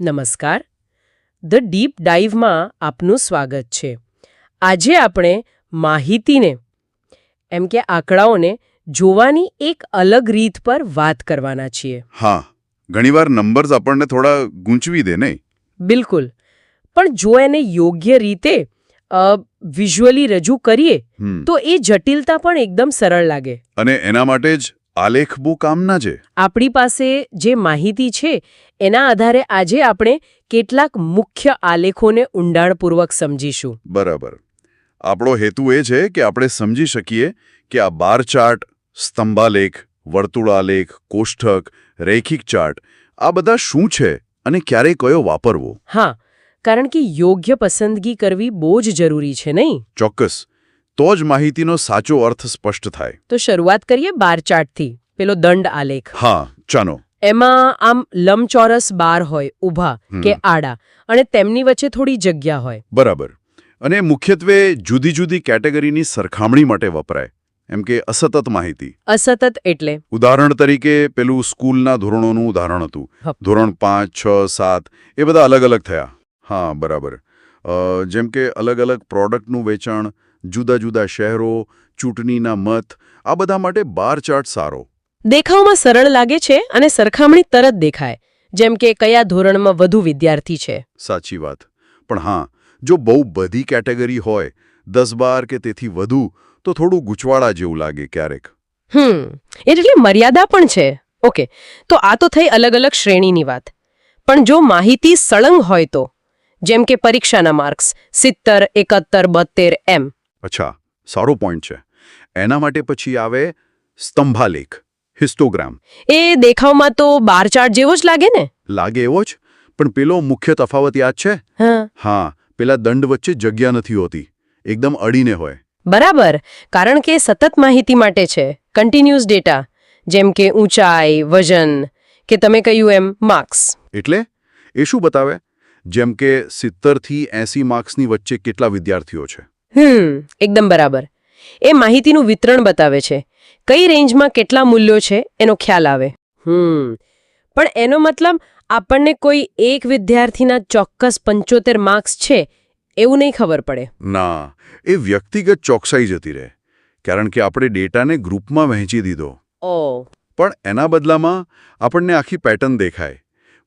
નમસ્કાર. The deep ડાઇવમાં આપનું સ્વાગત છે. આજે આપણે માહિતીને એમ કે આંકડાઓને જોવાની એક અલગ રીત પર વાત કરવાના છીએ. હા ઘણીવાર નંબર્સ આપણને થોડા ગૂંચવી દે નહીં? બિલકુલ. પણ જો એને યોગ્ય રીતે વિઝ્યુઅલી રજૂ કરીએ તો એ જટિલતા પણ એકદમ સરળ લાગે. અને એના માટે જ આલેખ બહુ કામના છે. આપણી પાસે જે માહિતી છે એના આધારે આજે આપણે કેટલાક મુખ્ય આલેખોને ઊંડાણપૂર્વક સમજીશું. બરાબર. આપણો હેતુ એ છે કે આપણે સમજી શકીએ કે આ બાર ચાર્ટ સ્તંભાલેખ વર્તુળાલેખ કોષ્ઠક રૈખિક ચાર્ટ આ બધા શું છે અને ક્યારે કયો વાપરવો? હા કારણ કે યોગ્ય પસંદગી કરવી બહુ જ જરૂરી છે નહીં? ચોક્કસ. તો જ માહિતીનો સાચો અર્થ સ્પષ્ટ થાય. તો શરૂઆત કરીએ બાર ચાર્ટથી. પેલો દંડ આલેખ. હા ચાલો. એમાં આમ લંબચોરસ બાર હોય ઊભા કે આડા અને તેમની વચ્ચે થોડી જગ્યા હોય. બરાબર. અને મુખ્યત્વે જુદી જુદી કેટેગરીની સરખામણી માટે વપરાય. એમ કે અસતત માહિતી. અસતત એટલે? ઉદાહરણ તરીકે પેલું સ્કૂલના ધોરણોનું ઉદાહરણ હતું. ધોરણ પાંચ છ સાત એ બધા અલગ અલગ થયા. હા બરાબર. જેમ કે અલગ અલગ પ્રોડક્ટનું વેચાણ જુદા જુદા શહેરો ચૂંટણીના મત આ બધા માટે બાર ચાર્ટ સારો. દેખાવમાં સરળ લાગે છે અને સરખામણી તરત દેખાય જેમ કે કયા ધોરણમાં વધુ વિદ્યાર્થી છે. સાચી વાત. પણ હા જો બહુ બધી કેટેગરી હોય દસ બાર કે તેથી વધુ તો થોડું ગૂંચવાડા જેવું લાગે ક્યારેક. હમ એટલે મર્યાદા પણ છે. ઓકે તો આ તો થઈ અલગ અલગ શ્રેણીની વાત. પણ જો માહિતી સળંગ હોય તો જેમ કે પરીક્ષાના માર્ક્સ સિત્તર એકાત્તર બોતેર એમ. અચ્છા સારો પોઈન્ટ છે. એના માટે પછી આવે સ્તંભાલેખ હિસ્ટોગ્રામ. એ દેખાવમાં તો બાર ચાર્ટ જેવો જ લાગે ને? લાગે એવો જ પણ પેલો મુખ્ય તફાવત યાદ છે? હા. હા પેલા દંડ વચ્ચે જગ્યા નથી હોતી. એકદમ અડીને હોય. બરાબર કારણ કે સતત માહિતી માટે છે. કન્ટિન્યુઅસ ડેટા જેમ કે ઊંચાઈ વજન કે તમે કહ્યું એમ માર્ક્સ એટલે? એ શું બતાવે? જેમ કે સિત્તરથી એસી માર્ક્સની વચ્ચે કેટલા વિદ્યાર્થીઓ છે? હમ એકદમ બરાબર. એ માહિતીનું વિતરણ બતાવે છે. કઈ રેન્જમાં કેટલા મૂલ્યો છે એનો ખ્યાલ આવે. હમ પણ એનો મતલબ આપણને કોઈ એક વિદ્યાર્થીના ચોક્કસ પંચોતેર માર્ક્સ છે એવું નહીં ખબર પડે. ના એ વ્યક્તિગત ચોકસાઈ જતી રહે કારણ કે આપણે ડેટાને ગ્રુપમાં વહેંચી દીધો. ઓ. પણ એના બદલામાં આપણને આખી પેટર્ન દેખાય.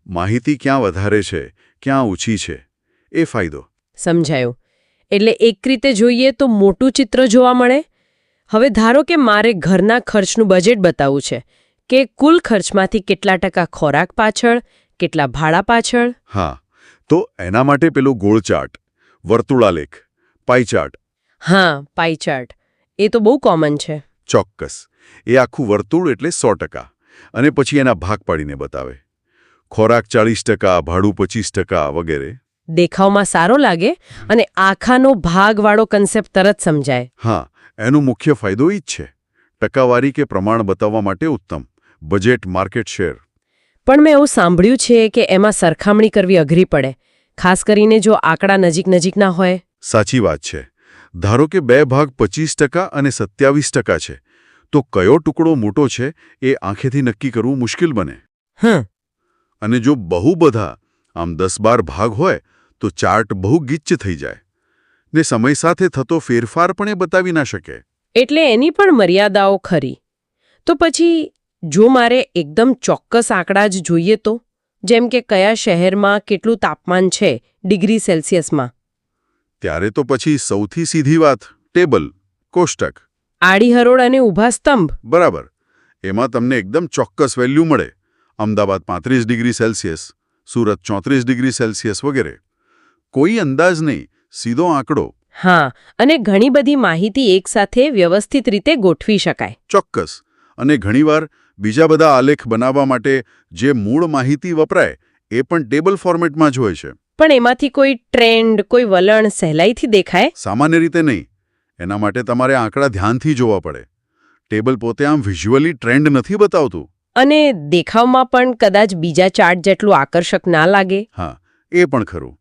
માહિતી ક્યાં વધારે છે ક્યાં ઓછી છે એ ફાયદો. સમજાયું. એટલે એક રીતે જોઈએ તો મોટું ચિત્ર જોવા મળે. હવે ધારો કે મારે ઘરના ખર્ચનું બજેટ બતાવવું છે કે કુલ ખર્ચમાંથી કેટલા ટકા ખોરાક પાછળ કેટલા ભાડા પાછળ? હા તો એના માટે પેલું ગોળ ચાર્ટ વર્તુળાલેખ પાઈ ચાર્ટ હા પાઈ ચાર્ટ એ તો બહુ કોમન છે. ચોક્કસ. એ આખું વર્તુળ એટલે સો ટકા. અને પછી એના ભાગ પાડીને બતાવે. ખોરાક ટકા ભાડું પચીસ ટકા વગેરે. દેખાવમાં સારો લાગે અને આખાનો ભાગવાળો કન્સેપ્ટ તરત સમજાય. હા એનો મુખ્ય ફાયદો ઈ જ છે. ટકાવારી કે પ્રમાણ બતાવવા માટે ઉત્તમ. Budget market share. પણ મેં એવું સાંભળ્યું છે કે એમાં સરખામણી કરવી અઘરી પડે. ખાસ કરીને જો આંકડા નજીક નજીકના હોય. સાચી વાત છે. ધારો કે બે ભાગ પચીસ ટકા અને સત્યાવીસ ટકા છે. તો કયો ટુકડો મોટો છે એ આંખેથી નક્કી કરવું મુશ્કેલ બને. હં અને જો બહુ બધા આમ દસ બાર ભાગ હોય તો ચાર્ટ બહુ ગીચ થઈ જાય. ને સમય સાથે થતો ફેરફાર પણ એ બતાવી ના શકે. એટલે એની પણ મર્યાદાઓ ખરી. તો પછી જો મારે એકદમ ચોક્કસ આંકડા જ જોઈએ તો? જેમ કે કયા શહેરમાં કેટલું તાપમાન છે ડિગ્રી સેલ્સિયસમાં? ત્યારે તો પછી સૌથી સીધી વાત ટેબલ કોષ્ટક. આડી હરોળ અને ઊભા સ્તંભ. બરાબર. એમાં તમને એકદમ ચોક્કસ વેલ્યુ મળે. અમદાવાદ પાંત્રીસ ડિગ્રી સેલ્સિયસ સુરત ચોત્રીસ ડિગ્રી સેલ્સિયસ વગેરે. કોઈ અંદાજ નહીં સીધો આંકડો. હા અને ઘણી બધી માહિતી એકસાથે વ્યવસ્થિત રીતે ગોઠવી શકાય. ચોક્કસ. અને ઘણીવાર બીજા બધા આલેખ બનાવવા માટે જે મૂળ માહિતી વપરાય એ પણ ટેબલ ફોર્મેટમાં જ હોય છે. પણ એમાંથી કોઈ ટ્રેન્ડ કોઈ વલણ સહેલાઈથી દેખાય? સામાન્ય રીતે નહીં. એના માટે તમારે આંકડા ધ્યાનથી જોવા પડે. ટેબલ પોતે આમ વિઝ્યુઅલી ટ્રેન્ડ નથી બતાવતું. અને દેખાવમાં પણ કદાચ બીજા ચાર્ટ જેટલું આકર્ષક ના લાગે? હા એ પણ ખરું.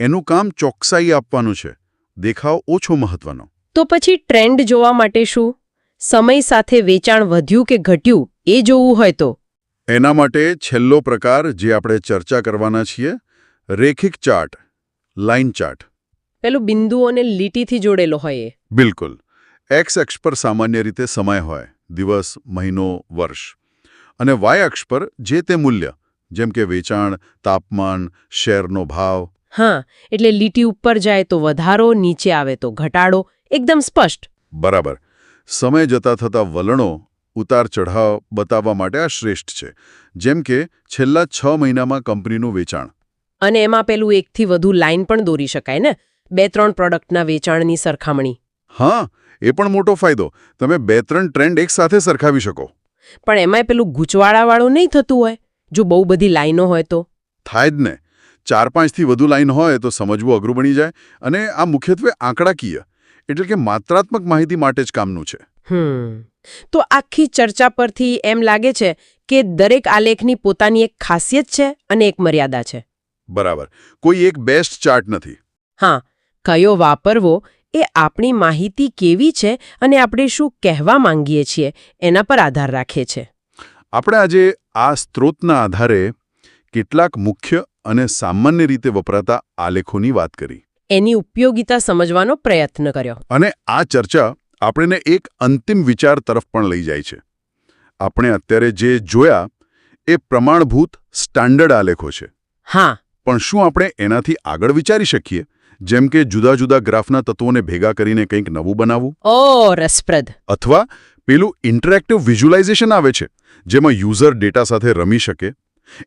એનું કામ ચોકસાઈ આપવાનું છે. દેખાવ ઓછો મહત્વનો. તો પછી ટ્રેન્ડ જોવા માટે શું? સમય સાથે વેચાણ વધ્યું કે ઘટ્યું એ જોવું હોય તો? એના માટે છેલ્લો પ્રકાર જે આપણે ચર્ચા કરવાના છીએ રેખિક ચાર્ટ લાઇન ચાર્ટ. પેલું બિંદુઓને લીટીથી જોડેલો હોય બિલકુલ. એક્સ અક્ષ પર સામાન્ય રીતે સમય હોય દિવસ મહિનો વર્ષ. અને વાય અક્ષ પર જે તે મૂલ્ય જેમ કે વેચાણ તાપમાન શેરનો ભાવ હા એટલે લીટી ઉપર જાય તો વધારો નીચે આવે તો ઘટાડો. એકદમ સ્પષ્ટ. બરાબર. સમય જતા થતા વલણો ઉતાર ચઢાવ બતાવવા માટે આ શ્રેષ્ઠ છે. જેમ કે છેલ્લા છ મહિનામાં કંપનીનું વેચાણ. અને એમાં પેલું એકથી વધુ લાઇન પણ દોરી શકાય ને? બે ત્રણ પ્રોડક્ટના વેચાણની સરખામણી. હા એ પણ મોટો ફાયદો. તમે બે ત્રણ ટ્રેન્ડ એકસાથે સરખાવી શકો. પણ એમાંય પેલું ગૂંચવાળાવાળું નહીં થતું હોય? જો બહુ બધી લાઈનો હોય તો? થાય જ ને. ચાર પાંચથી વધુ લાઇન હોય તો સમજવું અઘરું બની જાય અને આ મુખ્યત્વે આંકડાકીય એટલે કે માત્રાત્મક માહિતી માટે જ કામનું છે. હમ. તો આખી ચર્ચા પરથી એમ લાગે છે કે દરેક આલેખની પોતાની એક ખાસિયત છે અને એક મર્યાદા છે. બરાબર. કોઈ એક બેસ્ટ ચાર્ટ નથી. હા કયો વાપરવો એ આપણી માહિતી કેવી છે અને આપણે શું કહેવા માંગીએ છીએ એના પર આધાર રાખે છે. આપણે આજે આ સ્ત્રોતના આધારે કેટલાક મુખ્ય અને સામાન્ય રીતે વપરાતા આલેખોની વાત કરી. એની ઉપયોગિતા સમજવાનો પ્રયત્ન કર્યો. અને આ ચર્ચા આપણને એક અંતિમ વિચાર તરફ પણ લઈ જાય છે. આપણે અત્યારે જે જોયા એ પ્રમાણભૂત સ્ટાન્ડર્ડ આલેખો છે. હા. પણ શું આપણે એનાથી આગળ વિચારી શકીએ? જેમ કે જુદા જુદા ગ્રાફના તત્વોને ભેગા કરીને કંઈક નવું બનાવવું? ઓ રસપ્રદ. અથવા પેલું ઇન્ટરેક્ટિવ વિઝ્યુલાઇઝેશન આવે છે જેમાં યુઝર ડેટા સાથે રમી શકે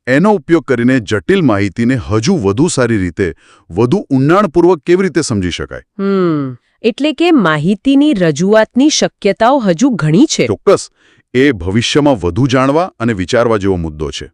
એનો ઉપયોગ કરીને જટિલ માહિતીને હજુ વધુ સારી રીતે વધુ ઊંડાણપૂર્વક કેવી રીતે સમજી શકાય? એટલે કે માહિતીની રજૂઆતની શક્યતાઓ હજુ ઘણી છે. ચોક્કસ. એ ભવિષ્યમાં વધુ જાણવા અને વિચારવા જેવો મુદ્દો છે.